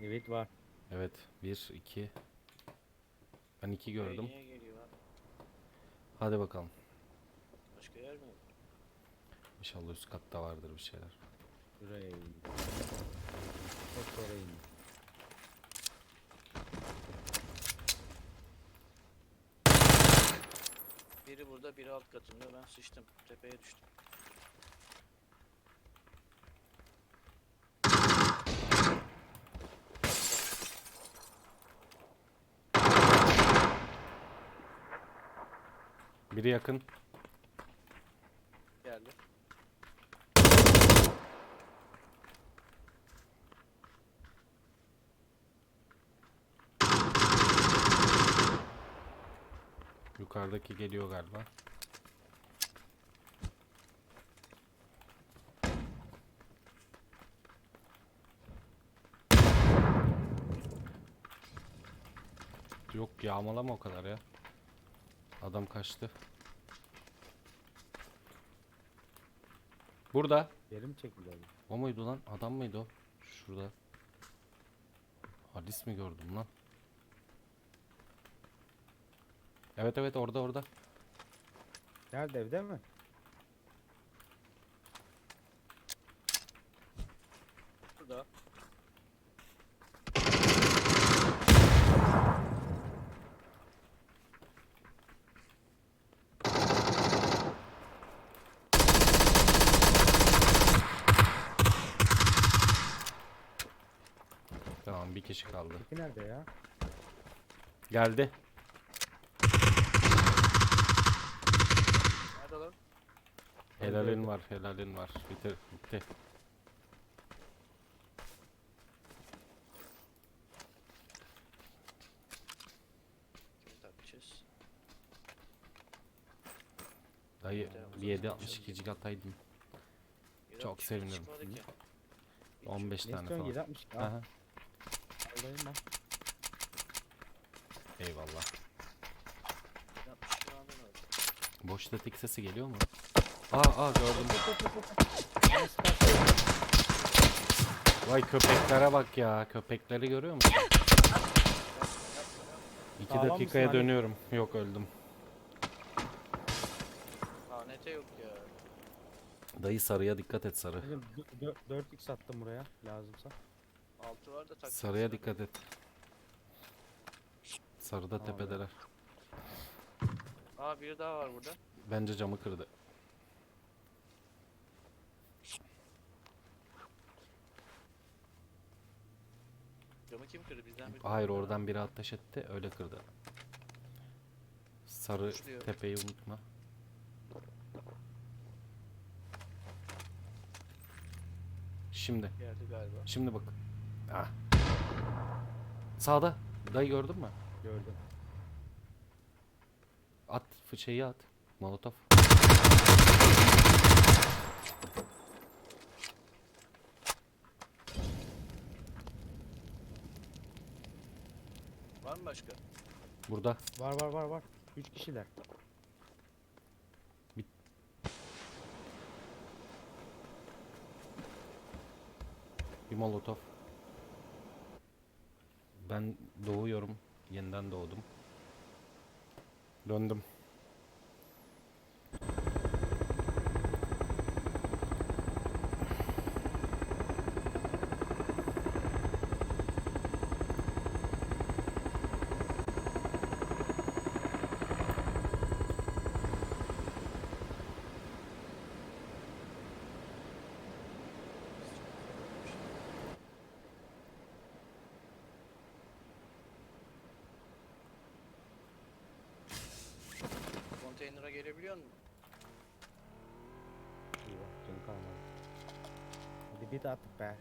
Evet var. Evet. 1, 2. Ben 2 gördüm. Niye geliyor abi? Hadi bakalım. Başka yer mi? İnşallah üst katta vardır bir şeyler. Buraya indi. Çok oraya indi. Biri burada, biri alt katında. Ben sıçtım. Tepeye düştüm. Biri yakın. Geldi. Yukarıdaki geliyor galiba. Yok yağmalama o kadar ya. Adam kaçtı. Burada. Geri mi çekildi abi? O muydu lan? Adam mıydı o? Şurada. Halis mi gördüm lan? Evet evet orada orada. Nerede evde mi? Burada. Tamam bir kişi kaldı. Peki nerede ya? Geldi. Nerede lan? Helalin var, helalin var. Bitir, bitti. Takacağız? Dayı bir uzatma 762 ataydın. Yedi Çok sevinirim. çıkmadı ki. Hiç 15 Ne tane istiyorsun? falan. 760. Al. Aha. Alayım ben. Eyvallah. yedi altmış bir aldım abi. Boş tetik sesi geliyor mu? Aa aa gördüm. Vay köpeklere bak ya. Köpekleri görüyor musun? 2 Sağlam mısın dakikaya Ali? dönüyorum. Yok öldüm. Hanete yok ya. Dayı sarıya dikkat et sarı. Benim 4x attım buraya lazımsa. Altı var da takacağız. Sarıya dikkat et. Sarıda Tamam, tepedeler. Aa biri daha var burada. Bence camı kırdı. Camı kim kırdı bizden biri? Hayır oradan biri ateş etti öyle kırdı. Sarı Uçluyor. tepeyi unutma. Şimdi. Geldi galiba. Şimdi bak. Ah. Sağda. Dayı gördün mü? Gördüm. At fıçıyı at. Molotof. Var mı başka? Burada. Var var var var. 3 kişiler. Bir molotof. Ben doğuyorum. Yeniden doğdum. Döndüm. Konteynere gelebiliyor musun? İyi bak canı kalmadı. Hadi de at be.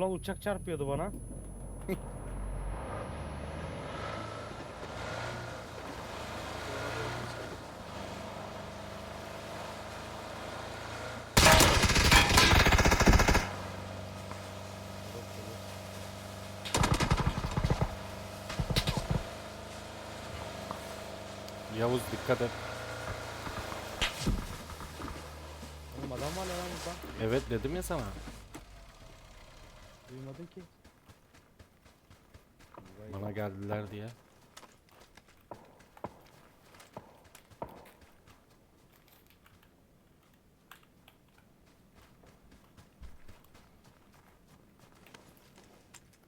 Ulan uçak çarpıyordu bana. Yavuz dikkat et. Oğlum adam var lan burada. Evet dedim ya sana. Duymadın ki. Bana geldiler diye.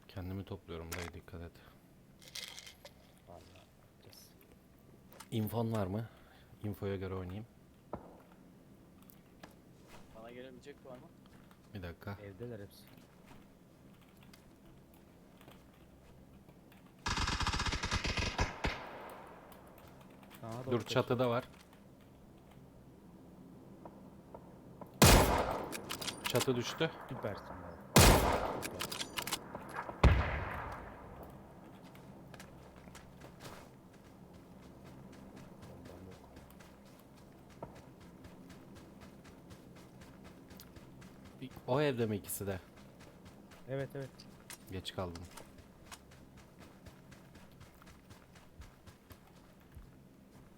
Kendimi topluyorum dayı dikkat et. Vallahi. Infon var mı? Infoya göre oynayayım. Bana gelebilecek var mı? Bir dakika. Evdeler hepsi. Dur çatıda var. Çatı düştü. Süpersin yok. O evde mi ikisi de? Evet evet. Geç kaldım.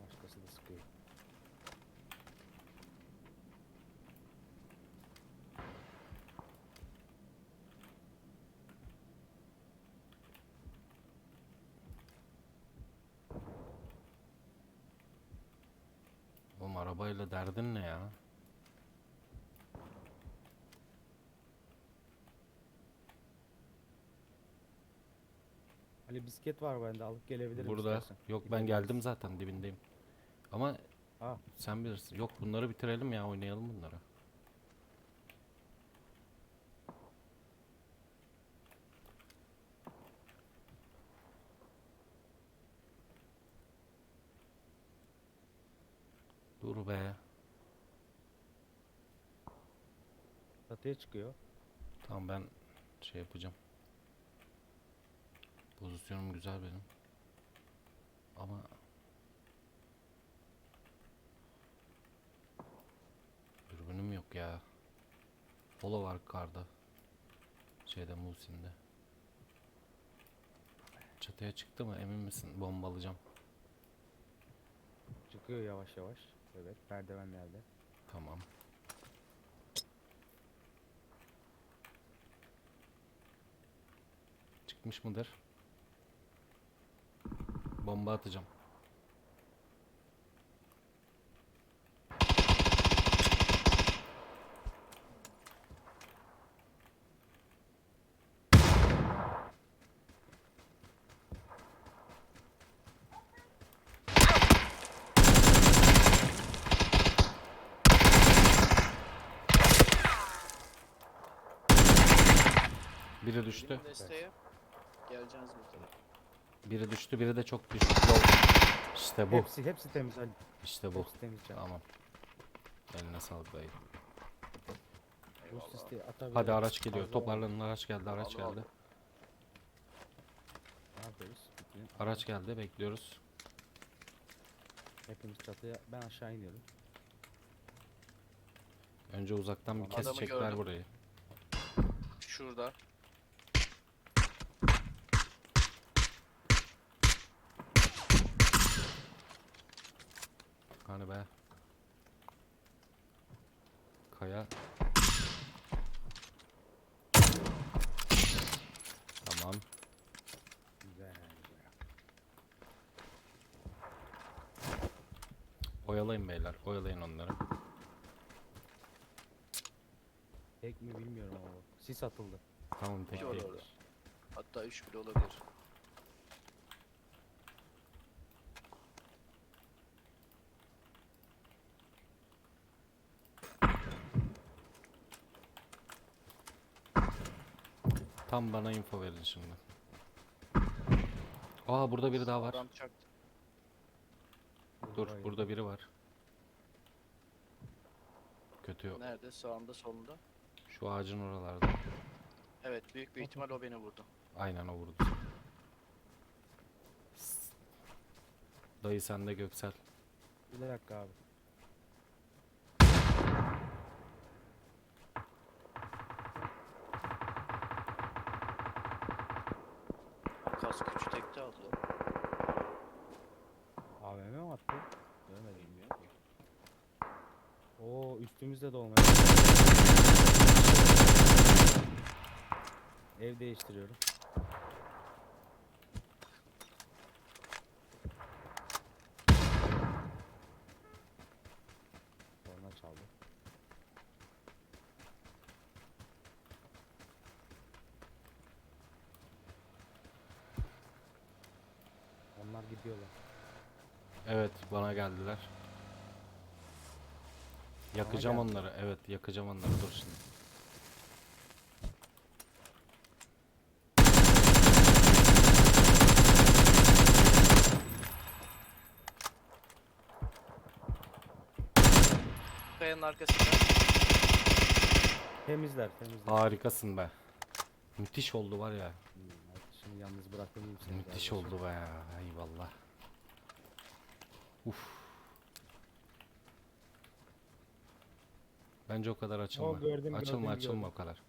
Başkası da sıkıyor. Oğlum arabayla derdin ne ya? Ali bisiklet var bende alıp gelebilirim Burada. istersen. Yok ben Gidebiliriz. geldim zaten dibindeyim. Ama Aa. sen bilirsin. Yok bunları bitirelim ya oynayalım bunları. Dur be. Çatıya çıkıyor. Tamam ben şey yapacağım. Pozisyonum güzel benim. Ama dürbünüm yok ya. Polo var karda. Şeyde Musin'de. Çatıya çıktı mı emin misin? Bombalayacağım. Çıkıyor yavaş yavaş. Evet merdivenlerde. Tamam. Çıkmış mıdır? Bomba atacağım. Biri düştü. Desteğe geleceğiniz mi tabii? Biri düştü, biri de çok düştü. Low. İşte bu. Hepsi hepsi temiz Ali. İşte bu. Hepsi temiz canım. Tamam. Eline sağlık dayı. Hadi araç geliyor. Fazla araç geldi, araç Aldım, geldi. Ne yapıyoruz? Araç geldi, bekliyoruz. Hepimiz çatıya. Ben aşağı iniyorum. Önce uzaktan bir Adamı kesecekler gördüm. burayı. Şurada. Hani be. Kaya. Tamam. Güzel. Oyalayın beyler. Oyalayın onları. Tek mi bilmiyorum ama. Sis atıldı. Tamam tek var değil. Hatta üç bile olabilir. Tam bana info verin şimdi. Aa burada biri daha var. Adam çaktı. Dur burada biri var. Kötü yok. Nerede? Sağında solunda. Şu ağacın oralarda. Evet büyük bir ihtimal o beni vurdu. Aynen o vurdu. Dayı sende Göksel. Bir dakika abi. Üstümüzde de olmaya. Ev değiştiriyorum. Korna çaldı. Onlar gidiyorlar. Evet bana geldiler. Yakacağım geldi. onları. Evet yakacağım onları. Dur şimdi. Kayanın arkasında. Temizler, temizler. Harikasın be. Müthiş oldu var ya. Şimdi yalnız bırakmayayım seni. Müthiş kardeşim. oldu be ya. Eyvallah. Uf. Bence o kadar açılma. gördüm, açılma gördüm, açılma gördüm. o kadar.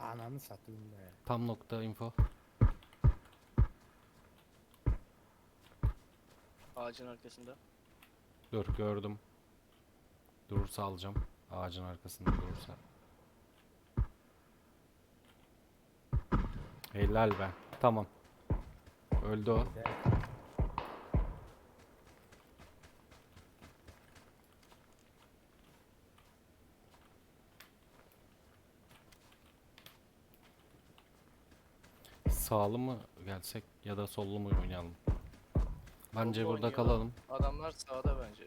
Ananı satayım be. Tam nokta info. Ağacın arkasında. Dur gördüm. Durursa alacağım. Ağacın arkasında durursa. Helal be. Tamam. Öldü o. Gel. Sağlı mı gelsek ya da sollu mu oynayalım? Bence Sollu burada oynayalım. kalalım. Adamlar sağda bence.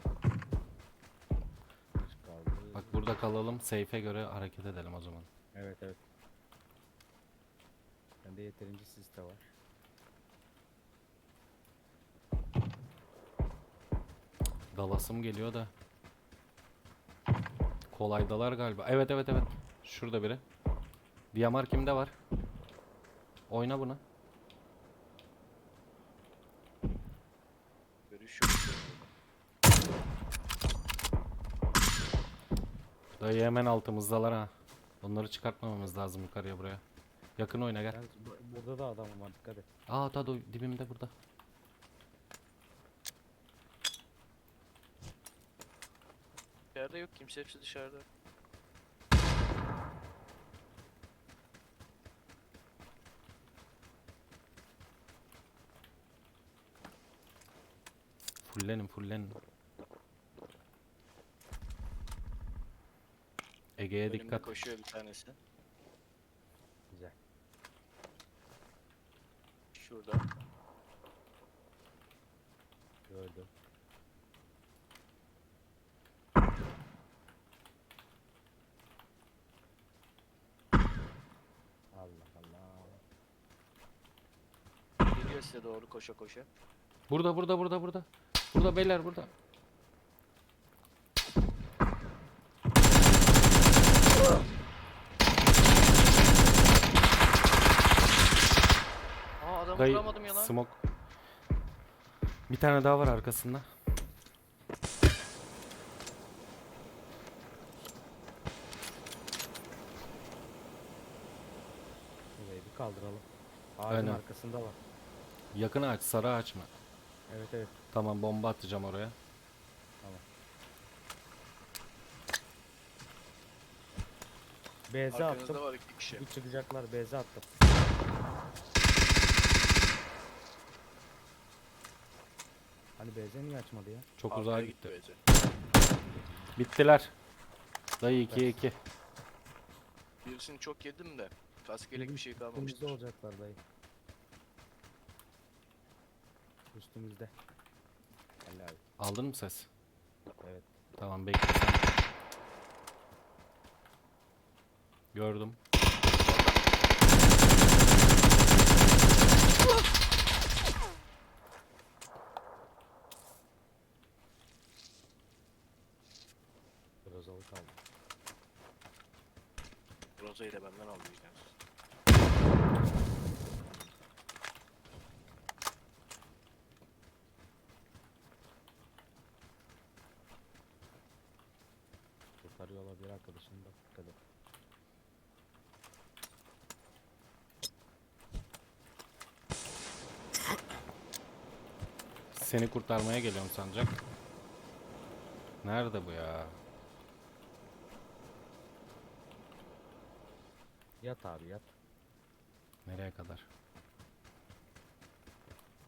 Kaldı? Bak burada kalalım. Safe'e göre hareket edelim o zaman. Evet evet. Bende yeterince siste var. Dalasım geliyor da. Kolaydalar galiba. Evet evet evet. Şurada biri. Diyamar kimde var? Oyna bunu. Görüş yok. Dayı hemen altımızdalar ha. Onları çıkartmamamız lazım yukarıya buraya. Yakın oyna gel. Ben, bu- burada da adam var dikkat et. Aa Tado dibimde burada. İçeride yok kimse hepsi dışarıda. Fullenin fullenin. Ege'ye Önümde dikkat. koşuyor bir tanesi. Güzel. Şurada. Gördüm. Allah Allah. Geliyor size doğru koşa koşa. Burada burada burada burada. Burada beyler burada. Aa adamı Dayı vuramadım ya lan. smoke. Bir tane daha var arkasında. Burayı bir kaldıralım. Ağacın Aynen. arkasında var. Yakın ağaç, sarı ağaç mı? Evet evet. Tamam bomba atacağım oraya. Beze Arkanızda attım. var iki kişi. Bir çıkacaklar beze attım. Hani beze niye açmadı ya? Çok Arkaya uzağa gitti. bence. Bittiler. Dayı 2'ye 2. Birisini çok yedim de. Kaskelek bir şey kalmamıştır. Üstümüzde olacaklar dayı. Üstümüzde. Helal. Aldın mı ses? Evet. Tamam bekle sen. Gördüm. Rozalı kaldı. Roza'yı da benden aldı. Kurtarıyor olabilir arkadaşını da dikkat et. Seni kurtarmaya geliyorum sanacak. Nerede bu ya? Yat abi yat. Nereye kadar?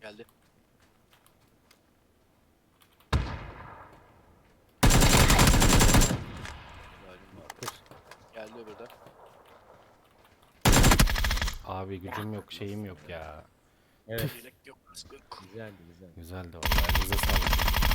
Geldi. Geldi öbürü de. Abi gücüm yok, şeyim yok ya. Evet Yelek yok. güzeldi güzel. Güzeldi vallahi. Bize sağlık.